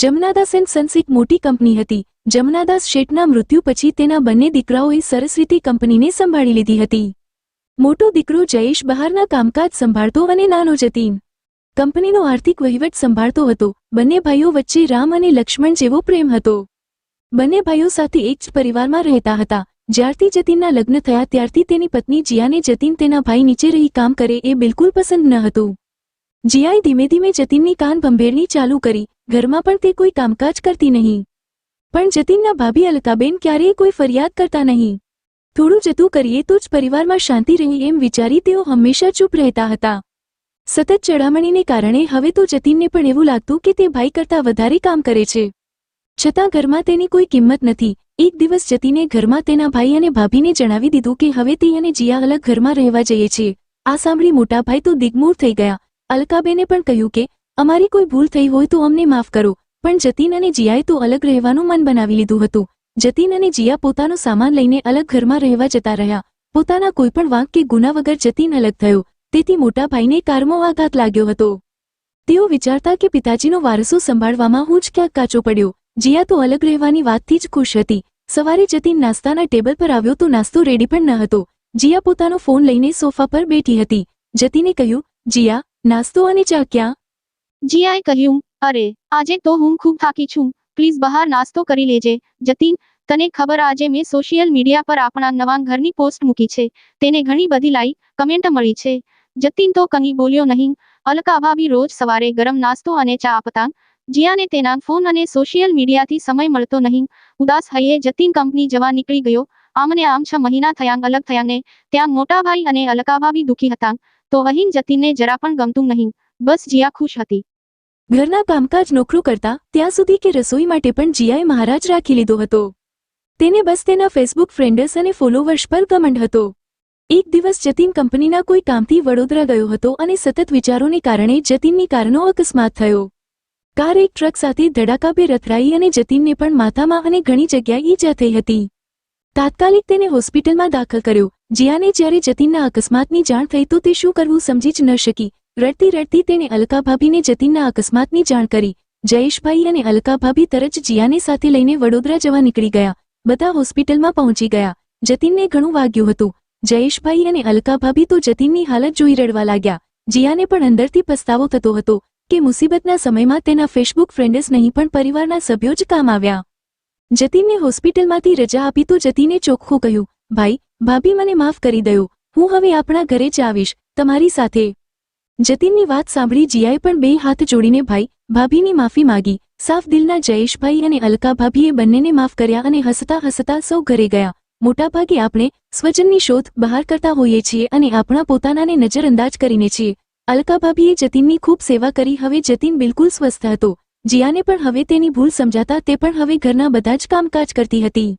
Jamnadas and Sons એક મોટી company હતી. જમનાદાસ શેઠના મૃત્યુ પછી તેના બંને દીકરાઓએ સરસ રીતે કંપનીને સંભાળી લીધી હતી. મોટો દીકરો જયેશ બહારના કામકાજ સંભાળતો અને નાનો જતીન. કંપનીનો આર્થિક વહીવટ સંભાળતો હતો. બંને ભાઈઓ વચ્ચે રામ અને લક્ષ્મણ જેવો પ્રેમ હતો. બંને ભાઈઓ સાથે એક જ પરિવારમાં રહેતા હતા. જ્યારથી જતીનના લગ્ન થયા ત્યારથી તેની પત્ની જીયાને જતીન તેના ભાઈ નીચે રહી કામ કરે એ બિલકુલ પસંદ ન હતું. જીયાએ ધીમે ધીમે જતીનની કાન ભંભેરણી ચાલુ કરી. ઘરમાં પણ તે કોઈ કામકાજ કરતી નહીં. પણ જતીનના ભાભી અલકાબેન ક્યારેય કોઈ ફરિયાદ કરતા નહીં. થોડું જતું કરીએ તો જ પરિવારમાં શાંતિ રહે એમ વિચારી તેઓ હંમેશા ચૂપ રહેતા હતા. સતત ચડામણીને કારણે હવે તો જતીનને પણ એવું લાગતું કે તે ભાઈ કરતાં વધારે કામ કરે છે. છતાં ઘરમાં તેની કોઈ કિંમત નથી. એક દિવસ જતીને ઘરમાં તેના ભાઈ અને ભાભીને જણાવી દીધું કે હવે તે અને જીયા અલગ ઘરમાં રહેવા જઈએ છીએ. આ સાંભળી મોટા ભાઈ તો દિગમૂર થઈ ગયા. અલકાબેને પણ કહ્યું કે અમારી કોઈ ભૂલ થઈ હોય તો અમને માફ કરો. પણ જતીન અને જીયાએ તો અલગ રહેવાનું મન બનાવી લીધું હતું. જતીન અને જીયા પોતાનો સામાન લઈને અલગ ઘરમાં રહેવા જતા રહ્યા. પોતાના કોઈપણ વાંક કે ગુના વગર જતીન અલગ થયો. તેથી મોટા ભાઈને કારમો આઘાત લાગ્યો હતો. તેઓ વિચારતા કે પિતાજીનો વારસો સંભાળવામાં હું જ ક્યાંક કાચો પડ્યો. જીયા તો અલગ રહેવાની વાતથી જ ખુશ હતી. સવારે જતીન નાસ્તાના ટેબલ પર આવ્યો તો નાસ્તો રેડી પણ ન હતો. જીયા પોતાનો ફોન લઈને સોફા પર બેઠી હતી. જતીને કહ્યું, જીયા, નાસ્તો અને ચા ક્યાં? જીયાએ કહ્યું. અરે, આજે તો હું ખૂબ થાકી છું. પ્લીઝ બહાર નાસ્તો કરી લેજે. જતીન, તને ખબર આજે મેં સોશિયલ મીડિયા પર આપણા નવા ઘરની પોસ્ટ મૂકી છે. તેને ઘણી બધી લાઈક, કમેન્ટ મળી છે. જતીન તો કંઈ બોલ્યો નહીં. અલકા ભાભી રોજ સવારે ગરમ નાસ્તો અને ચા આપતા. જીયાને તેના ફોન અને સોશિયલ મીડિયાથી સમય મળતો નહીં. ઉદાસ હૈયે જતીન કંપની જવા નીકળી ગયો. આમને આમ છ મહિના થયા, અલગ થયાને. ત્યાં મોટા ભાઈ અને અલકાભાભી દુખી હતા. તો અહીં જતીનને જરા પણ ગમતું નહીં. બસ જીયા ખુશ હતી. ઘરના કામકાજ નોકરું કરતા ત્યાં સુધી કે રસોઈ માટે પણ જીયાએ મહારાજ રાખી લીધો હતો. તેને બસ તેના ફેસબુક ફ્રેન્ડર્સ અને ફોલોવર્સ પર કમંડ હતો. એક દિવસ જતીન કંપનીના કોઈ કામથી વડોદરા ગયો હતો અને સતત વિચારોને કારણે જતીનની કારનો અકસ્માત થયો. કાર એક ટ્રક સાથે ધડાકાભેર રથરાઈ અને જતીનને પણ માથામાં અને ઘણી જગ્યાએ ઈજા થઈ હતી. તાત્કાલિક તેને હોસ્પિટલમાં દાખલ કર્યો. જીયાને જ્યારે જતીનના અકસ્માતની જાણ થઈ તો તે શું કરવું સમજી જ ન શકી. રડતી રડતી તેણે અલકા ભાભીને જતીનના અકસ્માતની જાણ કરી. જયેશભાઈ અને અલકા ભાભી તરત જીયાને સાથે લઈને વડોદરા જવા નીકળી ગયા. બધા હોસ્પિટલમાં પહોંચી ગયા. જતીનને ઘણું વાગ્યું હતું. જયેશભાઈ અને અલકા ભાભી તો જતીનની હાલત જોઈ રડવા લાગ્યા. જીયાને પણ અંદરથી પસ્તાવો થતો હતો કે મુસીબતના સમયમાં તેના ફેસબુક ફ્રેન્ડ્સ નહીં પણ પરિવારના સભ્યો જ કામ આવ્યા. જતીનને હોસ્પિટલમાંથી રજા આપી તો જતીને ચોખ્ખું કહ્યું, ભાઈ, ભાભી મને માફ કરી દયો. હું હવે આપણા ઘરે જ આવીશ, તમારી સાથે. જતીનની વાત સાંભળી જીયાએ પણ બે હાથ જોડીને ભાઈ, ભાભીની માફી માગી. સાફ દિલના જયેશભાઈ અને અલકા ભાભીએ બંનેને માફ કર્યા અને હસતા હસતા સૌ ઘરે ગયા. મોટાભાગે આપણે સ્વજનની શોધ બહાર કરતા હોઈએ છીએ અને આપણા પોતાનાને નજરઅંદાજ કરીને છીએ. અલકા ભાભીએ જતીનની ખૂબ સેવા કરી, હવે જતીન બિલકુલ સ્વસ્થ હતો. જીયાને પણ હવે તેની ભૂલ સમજાતા તે પણ હવે ઘરના બધા જ કામકાજ કરતી હતી.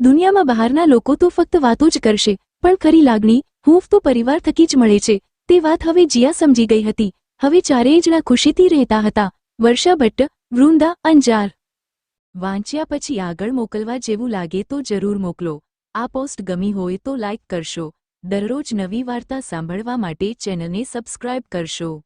દુનિયામાં બહારના લોકો તો ફક્ત વાતો જ કરશે, પણ ખરી લાગણી, હૂંફ તો પરિવાર થકી જ મળે છે. તે વાત હવે જીયા સમજી ગઈ હતી. હવે ચારેય જણા ખુશીથી રહેતા હતા. વર્ષા ભટ્ટ, વૃંદા, અંજાર. વાંચ્યા પછી આગળ મોકલવા જેવું લાગે તો જરૂર મોકલો. આ પોસ્ટ ગમી હોય તો લાઇક કરશો. દરરોજ નવી વાર્તા સાંભળવા માટે ચેનલને સબસ્ક્રાઇબ કરશો.